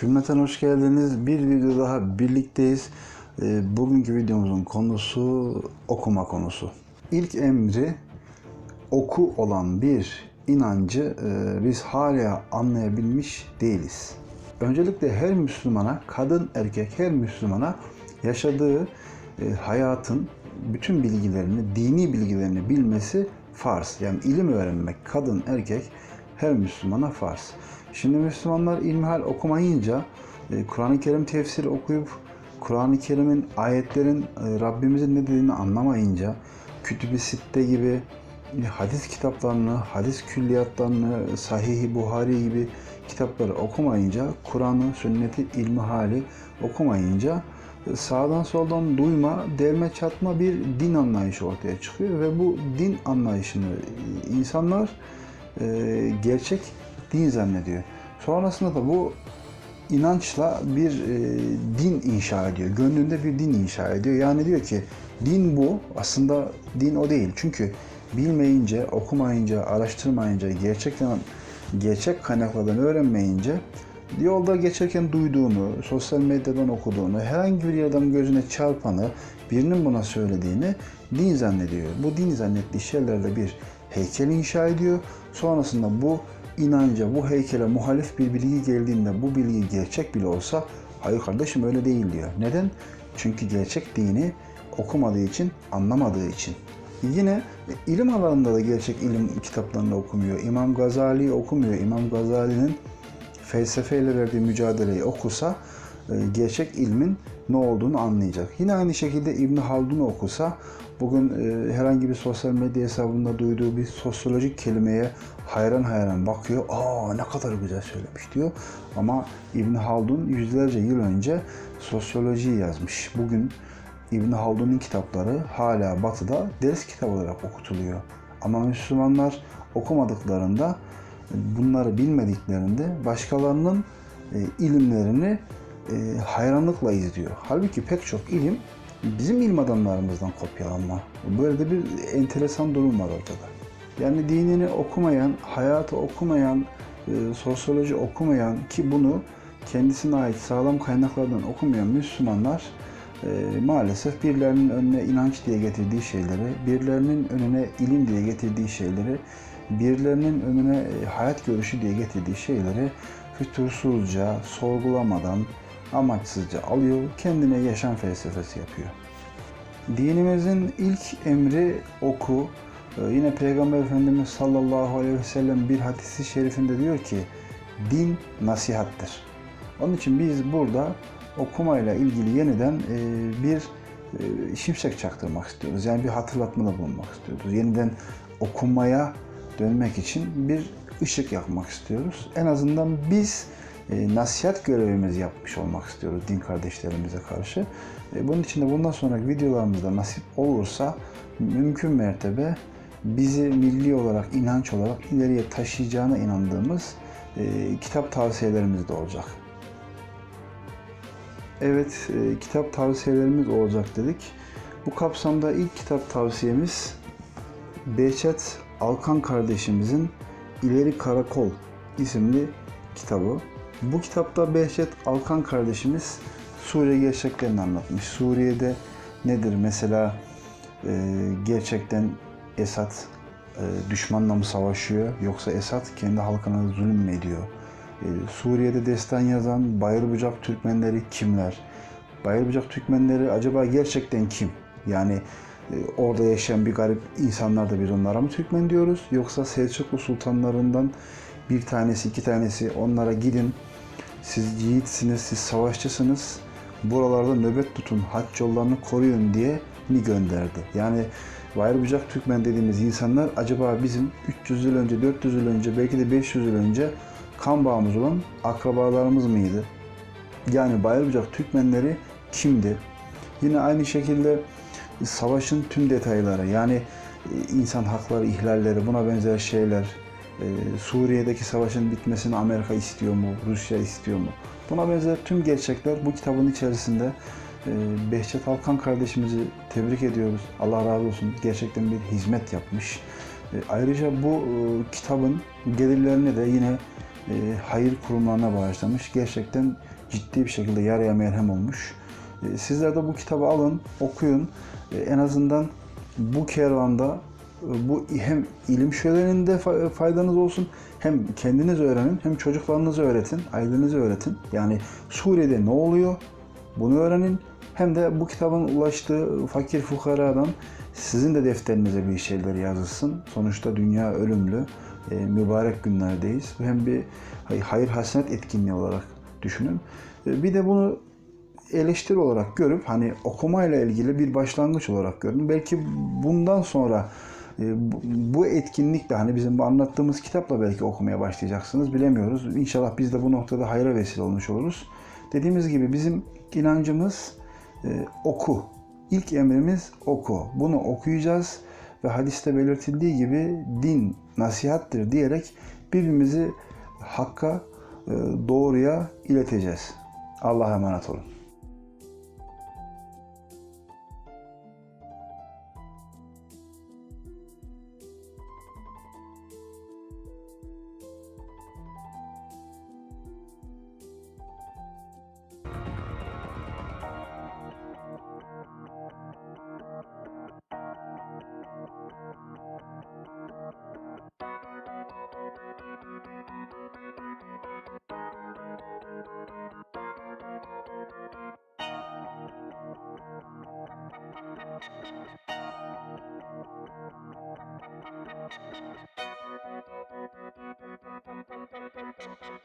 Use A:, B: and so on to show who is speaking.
A: Cümleten hoş geldiniz. Bir video daha birlikteyiz. Ee, Bugünkü videomuzun konusu okuma konusu. İlk emri oku olan bir inancı e, biz hala anlayabilmiş değiliz. Öncelikle her Müslümana, kadın erkek her Müslümana yaşadığı e, hayatın bütün bilgilerini, dini bilgilerini bilmesi farz. Yani ilim öğrenmek kadın erkek her Müslümana farz. Şimdi Müslümanlar ilmihal okumayınca e, Kur'an-ı Kerim tefsiri okuyup Kur'an-ı Kerim'in ayetlerin e, Rabbimizin ne dediğini anlamayınca Kütüb-i Sitte gibi e, hadis kitaplarını, hadis külliyatlarını, Sahih-i Buhari gibi kitapları okumayınca, Kur'an'ı, sünneti, ilmi hali okumayınca sağdan soldan duyma, delme çatma bir din anlayışı ortaya çıkıyor ve bu din anlayışını insanlar e, gerçek din zannediyor. Sonrasında da bu inançla bir e, din inşa ediyor. Gönlünde bir din inşa ediyor. Yani diyor ki din bu. Aslında din o değil. Çünkü bilmeyince, okumayınca, araştırmayınca, gerçekten gerçek kaynaklardan öğrenmeyince yolda geçerken duyduğunu, sosyal medyadan okuduğunu, herhangi bir yerden gözüne çarpanı, birinin buna söylediğini din zannediyor. Bu din zannettiği şeylerle bir heykel inşa ediyor. Sonrasında bu inanca, bu heykele muhalif bir bilgi geldiğinde bu bilgi gerçek bile olsa hayır kardeşim öyle değil diyor. Neden? Çünkü gerçek dini okumadığı için, anlamadığı için. Yine ilim alanında da gerçek ilim kitaplarını okumuyor. İmam Gazali okumuyor. İmam Gazali'nin felsefeyle verdiği mücadeleyi okusa e, gerçek ilmin ne olduğunu anlayacak. Yine aynı şekilde İbn Haldun'u okusa bugün e, herhangi bir sosyal medya hesabında duyduğu bir sosyolojik kelimeye hayran hayran bakıyor. Aa ne kadar güzel söylemiş diyor. Ama İbn Haldun yüzlerce yıl önce sosyolojiyi yazmış. Bugün İbn Haldun'un kitapları hala batıda ders kitabı olarak okutuluyor. Ama Müslümanlar okumadıklarında bunları bilmediklerinde başkalarının e, ilimlerini e, hayranlıkla izliyor. Halbuki pek çok ilim bizim ilim adamlarımızdan kopyalanma. Böyle de bir enteresan durum var ortada. Yani dinini okumayan, hayatı okumayan, e, sosyoloji okumayan ki bunu kendisine ait sağlam kaynaklardan okumayan Müslümanlar e, maalesef birilerinin önüne inanç diye getirdiği şeyleri, birilerinin önüne ilim diye getirdiği şeyleri, birilerinin önüne e, hayat görüşü diye getirdiği şeyleri fütursuzca, sorgulamadan, amaçsızca alıyor, kendine yaşam felsefesi yapıyor. Dinimizin ilk emri oku. Ee, Yine Peygamber Efendimiz sallallahu aleyhi ve sellem bir hadisi şerifinde diyor ki din nasihattir. Onun için biz burada okumayla ilgili yeniden e, bir e, şimşek çaktırmak istiyoruz. Yani bir hatırlatmada bulunmak istiyoruz. Yeniden okumaya dönmek için bir ışık yakmak istiyoruz. En azından biz e, nasihat görevimizi yapmış olmak istiyoruz din kardeşlerimize karşı. E, bunun için de bundan sonraki videolarımızda nasip olursa mümkün mertebe bizi milli olarak, inanç olarak ileriye taşıyacağına inandığımız e, kitap tavsiyelerimiz de olacak. Evet, kitap tavsiyelerimiz olacak dedik. Bu kapsamda ilk kitap tavsiyemiz Behçet Alkan kardeşimizin İleri Karakol isimli kitabı. Bu kitapta Behçet Alkan kardeşimiz Suriye gerçeklerini anlatmış. Suriye'de nedir mesela e, gerçekten Esad e, düşmanla mı savaşıyor yoksa Esad kendi halkına zulüm mü ediyor? E, Suriye'de destan yazan Bayırbucak Türkmenleri kimler? Bayırbucak Türkmenleri acaba gerçekten kim? Yani e, orada yaşayan bir garip insanlar da biz onlara mı Türkmen diyoruz? Yoksa Selçuklu sultanlarından bir tanesi, iki tanesi onlara gidin. Siz yiğitsiniz, siz savaşçısınız. Buralarda nöbet tutun, haç yollarını koruyun diye mi gönderdi? Yani Bayırbucak Türkmen dediğimiz insanlar acaba bizim 300 yıl önce, 400 yıl önce, belki de 500 yıl önce kan bağımız olan akrabalarımız mıydı? Yani Bayırbucak Türkmenleri kimdi? Yine aynı şekilde savaşın tüm detayları yani e, insan hakları ihlalleri buna benzer şeyler e, Suriye'deki savaşın bitmesini Amerika istiyor mu? Rusya istiyor mu? Buna benzer tüm gerçekler bu kitabın içerisinde. E, Behçet Alkan kardeşimizi tebrik ediyoruz. Allah razı olsun. Gerçekten bir hizmet yapmış. Ayrıca bu kitabın gelirlerini de yine e, hayır kurumlarına bağışlamış. Gerçekten ciddi bir şekilde yaraya merhem olmuş. E, sizler de bu kitabı alın, okuyun. E, en azından bu kervanda e, bu hem ilim şöleninde fa- faydanız olsun hem kendiniz öğrenin hem çocuklarınızı öğretin, ailenize öğretin. Yani Suriye'de ne oluyor bunu öğrenin hem de bu kitabın ulaştığı fakir fukaradan sizin de defterinize bir şeyler yazılsın. Sonuçta dünya ölümlü, e, mübarek günlerdeyiz. Hem bir hay- hayır hasenet etkinliği olarak düşünün. E, bir de bunu eleştiri olarak görüp hani okumayla ilgili bir başlangıç olarak görün. Belki bundan sonra bu- bu etkinlikle hani bizim bu anlattığımız kitapla belki okumaya başlayacaksınız. Bilemiyoruz. İnşallah biz de bu noktada hayra vesile olmuş oluruz. Dediğimiz gibi bizim inancımız e, oku. İlk emrimiz oku. Bunu okuyacağız ve hadiste belirtildiği gibi din nasihattir diyerek birbirimizi hakka, e, doğruya ileteceğiz. Allah'a emanet olun. Thank you.